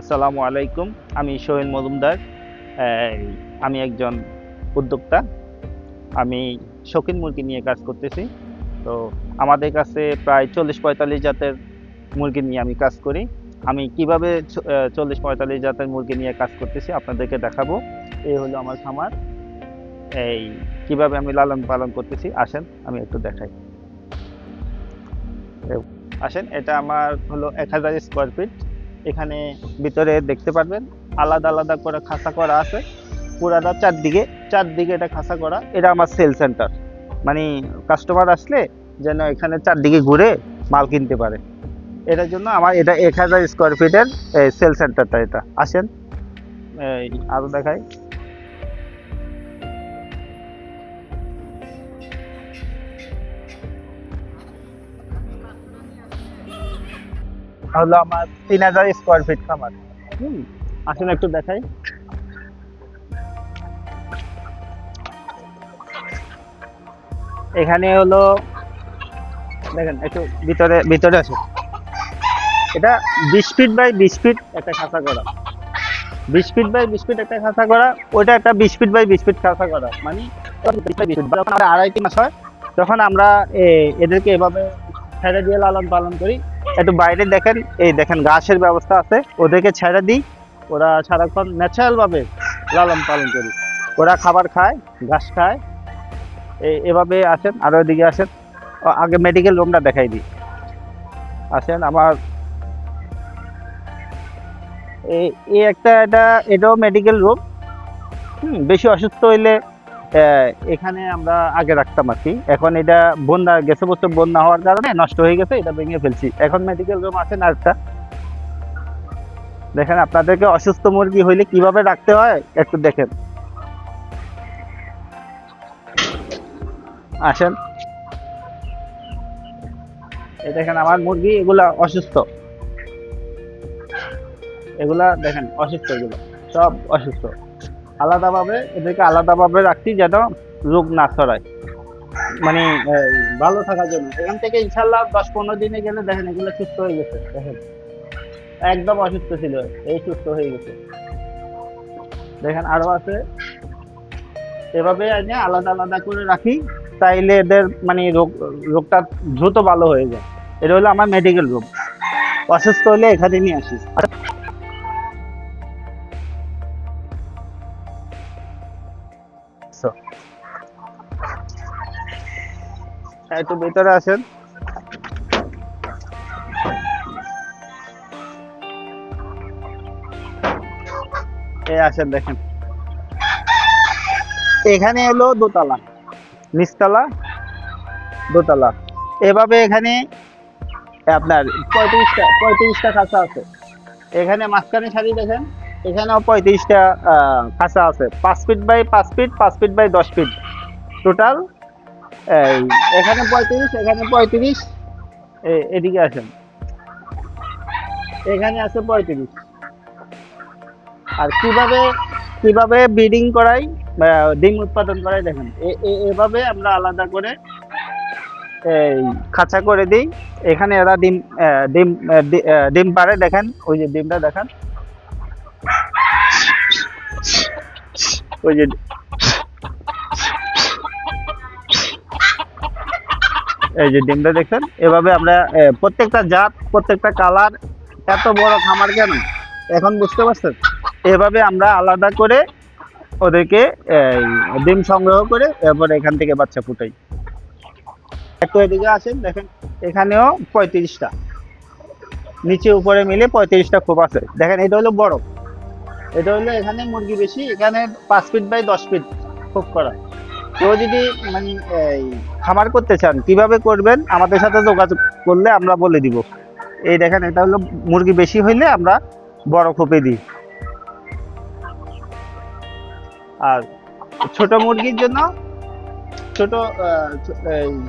আসসালামু আলাইকুম, আমি সোহেল মজুমদার আমি একজন উদ্যোক্তা। আমি শৌখিন মুরগি নিয়ে কাজ করতেছি। তো আমাদের কাছে প্রায় চল্লিশ পঁয়তাল্লিশ জাতের মুরগি নিয়ে আমি কাজ করি। আমি কীভাবে চল্লিশ পঁয়তাল্লিশ জাতের মুরগি নিয়ে কাজ করতেছি আপনাদেরকে দেখাবো। এই হলো আমার খামার। এই, কীভাবে আমি লালন পালন করতেছি, আসেন, আমি একটু দেখাই। আসেন, এটা আমার হলো এক হাজার স্কোয়ার ফিট এখানে ভিতরে দেখতে পারবেন, আলাদা আলাদা করে খাঁচা করা আছে। পুরাটা চারদিকে চারদিকে এটা খাসা করা। এটা আমার সেল সেন্টার। মানে কাস্টমার আসলে যেন এখানে চারদিকে ঘুরে মাল কিনতে পারে। এটার জন্য আমার, এটা এক হাজার স্কোয়ার ফিটের সেল সেন্টারটা এটা। আসেন। আরও আরও হলো আমার তিন হাজার স্কোয়ার ফিট খামার। আসুন একটু দেখাই। এখানে হলো, দেখেন, একটু ভিতরে ভিতরে আছে এটা বিশ ফিট বাই বিশ ফিট একটা খাঁচা করা। বিশ ফিট বাই বিশ ফিট একটা খাঁচা করা, ওইটা একটা বিশ ফিট বাই বিশ ফিট খাঁচা করা। মানে 20 feet by 20 feet। যখন আমরা আড়াই তিন মাস হয়, তখন আমরা এদেরকে এভাবে ছেড়ে দিয়ে লালন পালন করি। একটু বাইরে দেখেন, এই দেখেন ঘাসের ব্যবস্থা আছে, ওদেরকে ছেড়ে দিই। ওরা সারাক্ষণ ন্যাচারাল ভাবে লালন পালন করি। ওরা খাবার খায়, ঘাস খায়। এভাবে আসেন, আরও এদিকে আসেন। আগে মেডিকেল রুমটা দেখাই দিই। আসেন, আমার এই একটা, এটা, এটাও মেডিকেল রুম হুম, বেশি অসুস্থ হইলে এখানে আমরা আগে রাখতাম আর কি। এখন এটা বন্যা, গেছে বছর বন্যা হওয়ার কারণে নষ্ট হয়ে গেছে, এটা ভেঙে ফেলছি। এখন মেডিকেল রুম আছে না একটা দেখেন, আপনাদেরকে অসুস্থ মুরগি হইলে কীভাবে রাখতে হয়, একটু দেখেন। আসেন। এই দেখেন, আমার মুরগি, এগুলা অসুস্থ। এগুলা দেখেন, অসুস্থ এগুলো, সব অসুস্থ। আলাদাভাবে, এদেরকে আলাদাভাবে রাখছি যেন রোগ না ছড়ায়। মানে ভালো থাকার জন্য। এখান থেকে ইনশাল্লাহ দশ পনেরো দিনে গেলে দেখেন এগুলো সুস্থ হয়ে গেছে, দেখেন। একদম অসুস্থ ছিল, এই সুস্থ হয়ে গেছে। দেখেন আরও আছে। এভাবে এনে আলাদা আলাদা করে রাখি, তাইলে এদের মানে রোগ, রোগটা দ্রুত ভালো হয়ে যায়। এটা হলো আমার মেডিকেল রোগ অসুস্থ হলে এখানে নিয়ে আসি। একটু ভিতরে আসেন। এই আসেন, দেখেন। এখানে হলো দোতলা, নিচতলা, দোতলা। এভাবে এখানে আপনার পঁয়ত্রিশটা পঁয়ত্রিশটা খাঁচা আছে। এখানে মাঝখানে সারি দেখেন, এখানেও পঁয়ত্রিশটা খাঁচা আছে। পাঁচ ফিট বাই পাঁচ ফিট পাঁচ ফিট বাই দশ ফিট। টোটাল এই, এখানে পঁয়ত্রিশ এখানে পঁয়ত্রিশ। এদিকে আসেন। এখানে আছে পঁয়ত্রিশ। আর কীভাবে কীভাবে ব্রিডিং করাই ডিম উৎপাদন করাই দেখেন। এভাবে আমরা আলাদা করে এই খাঁচা করে দিই। এখানে এরা ডিম ডিম ডিম পারে দেখেন। ওই যে ডিমটা দেখান। ওই যে এই যে ডিমটা দেখছেন? এভাবে আমরা প্রত্যেকটা জাত, প্রত্যেকটা কালার, এত বড় খামার কেন? এখন বুঝতে পারছেন? এভাবে আমরা আলাদা করে ওদেরকে ডিম সংগ্রহ করে এরপর এখান থেকে বাচ্চা ফুটাই। একটু এদিকে আসেন, দেখেন, এখানেও পঁয়ত্রিশটা। নিচে উপরে মিলে পঁয়ত্রিশটা খোপ আছে। দেখেন, এটা হলো বড়। এটা হলো এখানে মুরগি বেশি, এখানে পাঁচ ফিট বাই দশ ফিট খোপ করা। কেউ যদি মানে খামার করতে চান কীভাবে করবেন? আমাদের সাথে যোগাযোগ করলে আমরা বলে দিব। এই দেখেন এটা হলো মুরগি বেশি হইলে আমরা বড় খোপে দিই। আর ছোট মুরগির জন্য ছোট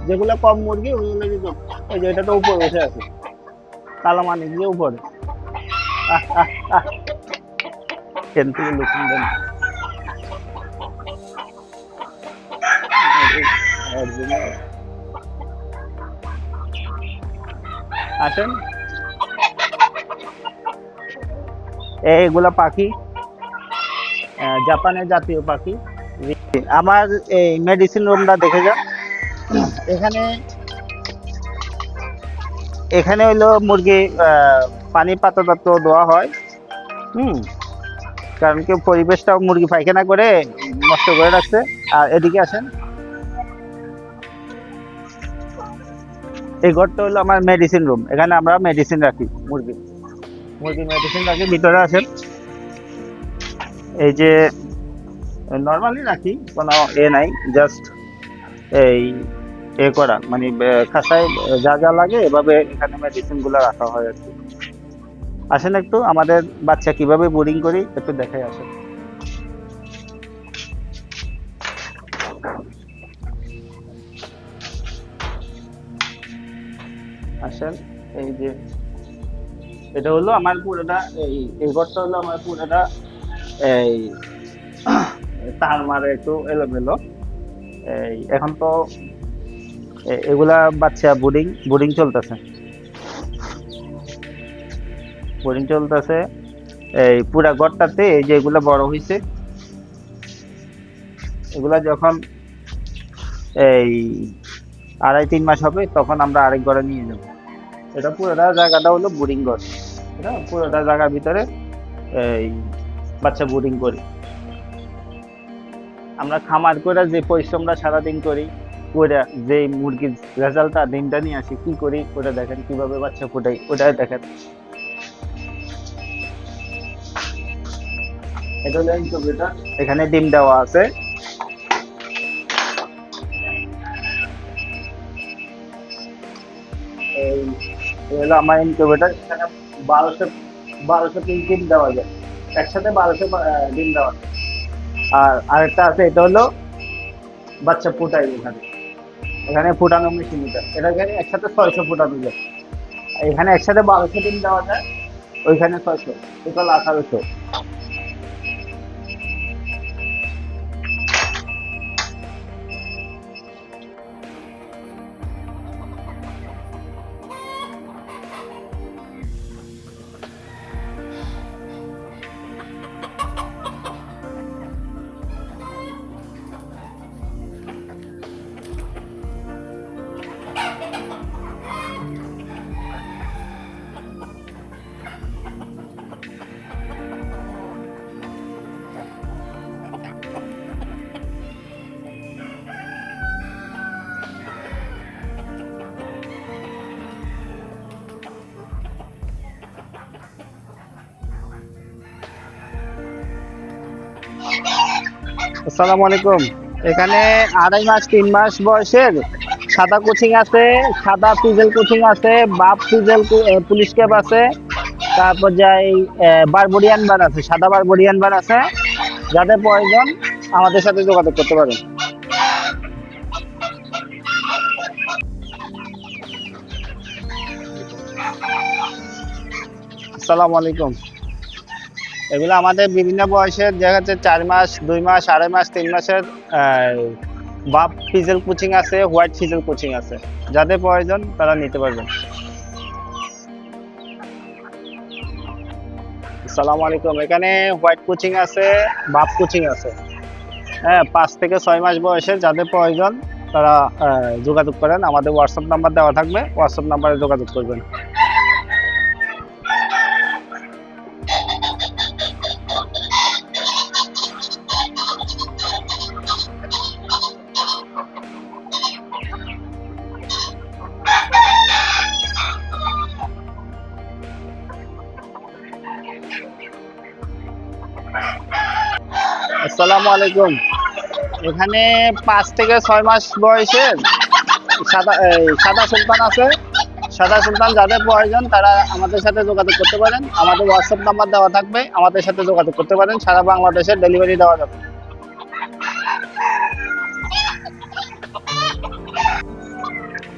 যেগুলো কম মুরগি ওইগুলো কিন্তু এই যে এটা তো উপরে বসে আছে। কালো মানে গিয়ে উপরে। আহ, আহ, আহ। এখান থেকে দেন? আসেন। এইগুলা পাখি জাপানের জাতীয় পাখি। আমার এই মেডিসিন রুমটা দেখে যান। এখানে এখানে হইল মুরগি পানি পাতা তত্ত্ব দেওয়া হয়। হুম। কারণ কি পরিবেশটা মুরগি পায়খানা করে, নষ্ট করে রাখছে। আর এদিকে আসেন। এই ঘরটা হলো আমার মেডিসিন রুম এখানে আমরা মেডিসিন রাখি, মুরগি। মুরগির মেডিসিন রাখি, ভিতরে আসেন। এই যে নর্মালি রাখি, কোনো এ নাই জাস্ট এই এ করা। মানে খাসায় যা যা লাগে, এভাবে এখানে মেডিসিনগুলো রাখা হয় আর কি। আসেন একটু, আমাদের বাচ্চা কীভাবে বোর্ডিং করি, একটু দেখাই আসেন। আসেন এই যে, এটা হলো আমার পুরোটা, এই এই ঘরটা হলো আমার পুরোটা, এই, তার মারে একটু এলোমেলো। এই, এখন তো এগুলা বাচ্চা বোর্ডিং বোর্ডিং চলতেছে। বোর্ডিং চলতেছে, এই পুরা ঘরটাতে এই যে এগুলা বড় হয়েছে এগুলা যখন, এই আড়াই তিন মাস হবে, তখন আমরা আরেক ঘরে নিয়ে যাব। এটা পুরোটা জায়গাটা হলো বোরিং ঘর। পুরোটা জায়গার ভিতরে এই বাচ্চা বোরিং করি। আমরা খামার করে যে পরিশ্রমটা সারাদিন করি করে যে মুরগির রেজাল্টটা দিনটা নিয়ে আসি, কি করি, ওটা দেখেন কীভাবে বাচ্চা ফুটাই ওটা দেখেন। এটা হলো ইনকিউবেটর এখানে ডিম দেওয়া আছে। হলো আমার ইনকিউবেটার এখানে বারোশো বারোশো পিস ডিম দেওয়া যায়। একসাথে বারোশো ডিম দেওয়া যায়। আর আরেকটা আছে, এটা হলো বাচ্চা ফুটাই এখানে। এখানে ফুটানো মেশিন এটা। এটা এখানে একসাথে ছয়শো ফুটানো যায়। এখানে একসাথে বারোশো ডিম দেওয়া যায়, ওইখানে ছয়শো। টোটাল আঠারোশো। আসসালামু আলাইকুম। এখানে আড়াই মাস, তিন মাস বয়সের সাদা কোচিং আছে, সাদা পিজেল কোচিং আছে, বাপ পিজেল পুলিশ ক্যাব আছে, তারপর যাই বারবরিয়ান বান আছে, সাদা বারবরিয়ান বান আছে। যাদের প্রয়োজন, আমাদের সাথে যোগাযোগ করতে পারেন। আসসালামু আলাইকুম। এগুলো আমাদের বিভিন্ন বয়সের দেখা যাচ্ছে চার মাস, দুই মাস, আড়াই মাস, তিন মাসের বাপ ফিজেল কোচিং আছে, হোয়াইট ফিজেল কোচিং আছে। যাদের প্রয়োজন তারা নিতে পারবেন। আসসালামু আলাইকুম। এখানে হোয়াইট কোচিং আছে, বাপ কোচিং আছে। হ্যাঁ পাঁচ থেকে ছয় মাস বয়সে যাদের প্রয়োজন তারা যোগাযোগ করেন। আমাদের হোয়াটসঅ্যাপ নাম্বার দেওয়া থাকবে। হোয়াটসঅ্যাপ নাম্বারে যোগাযোগ করবেন। আসসালামু আলাইকুম। এখানে পাঁচ থেকে ছয় মাস বয়সের সাদা সাদা সুলতান আছে। সাদা সুলতান যাদের প্রয়োজন, তারা আমাদের সাথে যোগাযোগ করতে পারেন। আমাদের হোয়াটসঅ্যাপ নাম্বার দেওয়া থাকবে, আমাদের সাথে যোগাযোগ করতে পারেন। সারা বাংলাদেশের ডেলিভারি দেওয়া যাবে।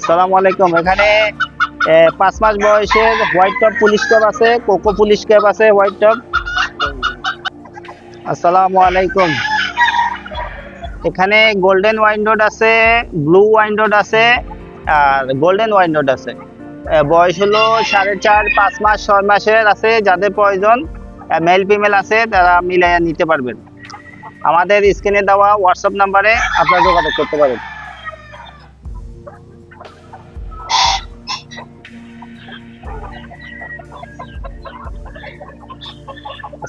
সালামু আলাইকুম। এখানে পাঁচ মাস বয়সের হোয়াইট টপ পুলিশ ক্যাব আছে, কোকো পুলিশ ক্যাব আছে, হোয়াইট টপ। আসসালামু আলাইকুম। এখানে গোল্ডেন ওয়াইন রোড আছে ব্লু ওয়াইন রোড আছে, আর গোল্ডেন ওয়াইন রোড আছে। বয়স হলো সাড়ে চার, পাঁচ মাস, ছয় মাসের আছে, যাদের প্রয়োজন মেল ফিমেল আছে, তারা মিলাইয়া নিতে পারবেন। আমাদের স্ক্রিনে দেওয়া হোয়াটসঅ্যাপ নাম্বারে আপনারা যোগাযোগ করতে পারেন।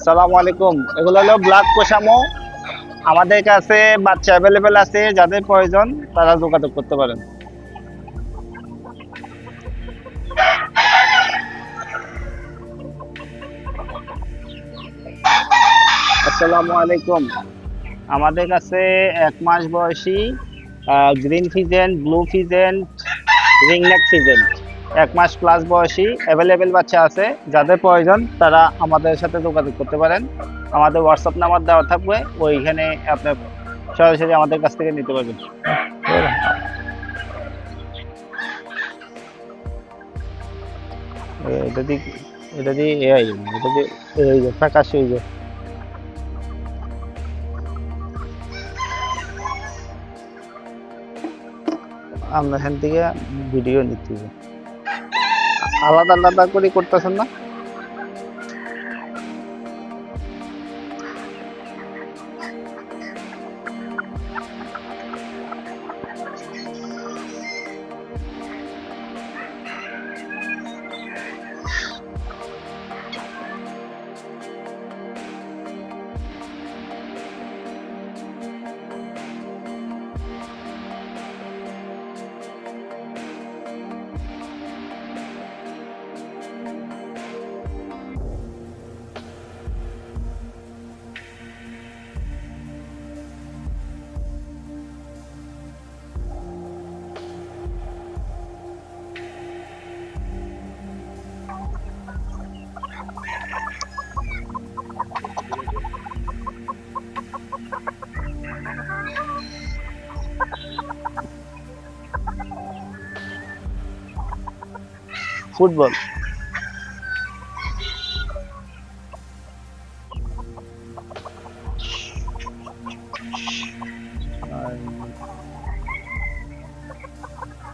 আসসালামু আলাইকুম। এগুলো হলো ব্লাড কোষামো আমাদের কাছে বাচ্চা অ্যাভেলেবেল আছে, যাদের প্রয়োজন, তারা যোগাযোগ করতে পারেন। আসসালামু আলাইকুম। আমাদের কাছে এক মাস বয়সী green pheasant blue pheasant ringneck pheasant এক মাস প্লাস বয়সী অ্যাভেলেবেল বাচ্চা আছে। যাদের প্রয়োজন, তারা আমাদের সাথে যোগাযোগ করতে পারেন। আমাদের হোয়াটসঅ্যাপ নাম্বার দেওয়া থাকবে, ওইখানে আপনার সরাসরি আমাদের কাছ থেকে নিতে পারবেন। এটা এটা দিয়ে এটা দিয়ে হয়ে যায় আমরা এখান থেকে ভিডিও নিচ্ছি আলাদা আলাদা করে করতেছেন না? ফুটবল